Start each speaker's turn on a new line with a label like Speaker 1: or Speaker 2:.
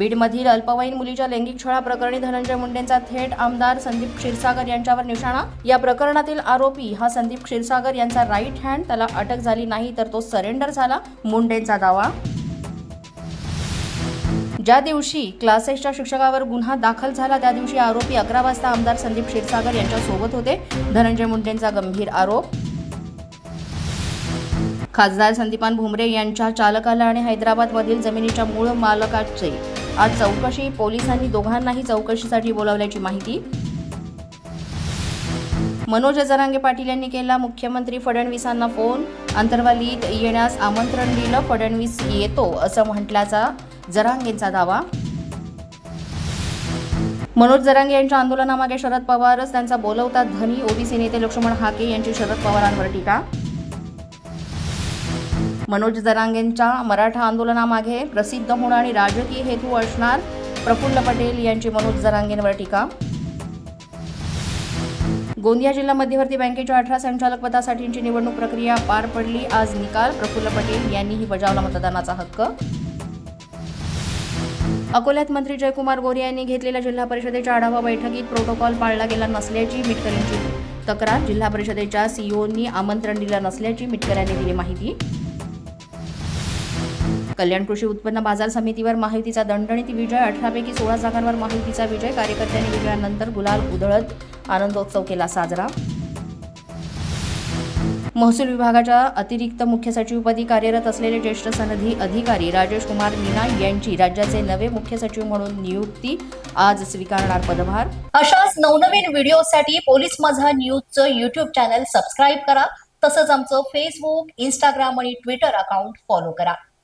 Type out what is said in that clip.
Speaker 1: बीडमधील अल्पवयीन मुलीच्या लैंगिक छळा प्रकरणी धनंजय मुंडेंचा थेट आमदार संदीप क्षीरसागर यांच्यावर निशाणा. या प्रकरणातील आरोपी हा संदीप क्षीरसागर यांचा राईट हँड त्याला अटक झाली नाही तर तो सरेंडर झाला मुंडेंचा दावा. ज्या दिवशी क्लासेसच्या शिक्षकावर गुन्हा दाखल झाला त्या दिवशी आरोपी अकरा वाजता आमदार संदीप क्षीरसागर यांच्या सोबत होते. धनंजय मुंडेंचा गंभीर आरोप. खासदार संदीपान भुमरे यांच्या चालकाला आणि हैदराबादमधील जमिनीच्या मूळ मालकाचे आज चौकशी पोलिसांनी दोघांनाही चौकशीसाठी बोलावल्याची माहिती. मनोज जरांगे पाटील यांनी केला. मुख्यमंत्री फडणवीसांना फोन. अंतर्वालीत येण्यास आमंत्रण दिलं फडणवीस येतो असं म्हटल्याचा जरांगेंचा दावा. मनोज जरांगे यांच्या आंदोलनामागे शरद पवारच त्यांचा बोलवता धनी ओबीसी नेते लक्ष्मण हाके यांची शरद पवारांवर टीका. मनोज जरांगेंच्या मराठा आंदोलनामागे प्रसिद्ध होणं आणि राजकीय हेतू असणार प्रफुल्ल पटेल यांची मनोज जरांगेंवर टीका. गोंदिया जिल्हा मध्यवर्ती बँकेच्या अठरा संचालक पदासाठीची निवडणूक प्रक्रिया पार पडली. आज निकाल प्रफुल्ल पटेल यांनीही बजावला मतदानाचा हक्क. अकोल्यात मंत्री जयकुमार गोरे यांनी घेतलेल्या जिल्हा परिषदेच्या आढावा बैठकीत प्रोटोकॉल पाळला गेला नसल्याची मिटकरींची तक्रार. जिल्हा परिषदेच्या सीईओंनी आमंत्रण दिलं नसल्याची मिटकऱ्यांनी दिली माहिती. कल्याण कृषी उत्पन्न बाजार समितीवर महायुतीचा दणदणीत विजय अठरापैकी सोळा जागांवर महायुतीचा विजय. कार्यकर्त्यांनी विजयानंतर गुलाल उधळत आनंदोत्सव केला साजरा. महसूल विभागाच्या अतिरिक्त मुख्य सचिवपदी कार्यरत असलेले ज्येष्ठ सनदी अधिकारी राजेश कुमार मीना यांची राज्याचे नवे मुख्य सचिव म्हणून नियुक्ती आज स्वीकारणार पदभार.
Speaker 2: अशाच नवनवीन व्हिडिओसाठी पोलीस माझा न्यूजचं युट्यूब चॅनल सबस्क्राईब करा. तसंच आमचं फेसबुक इंस्टाग्राम आणि ट्विटर अकाउंट फॉलो करा.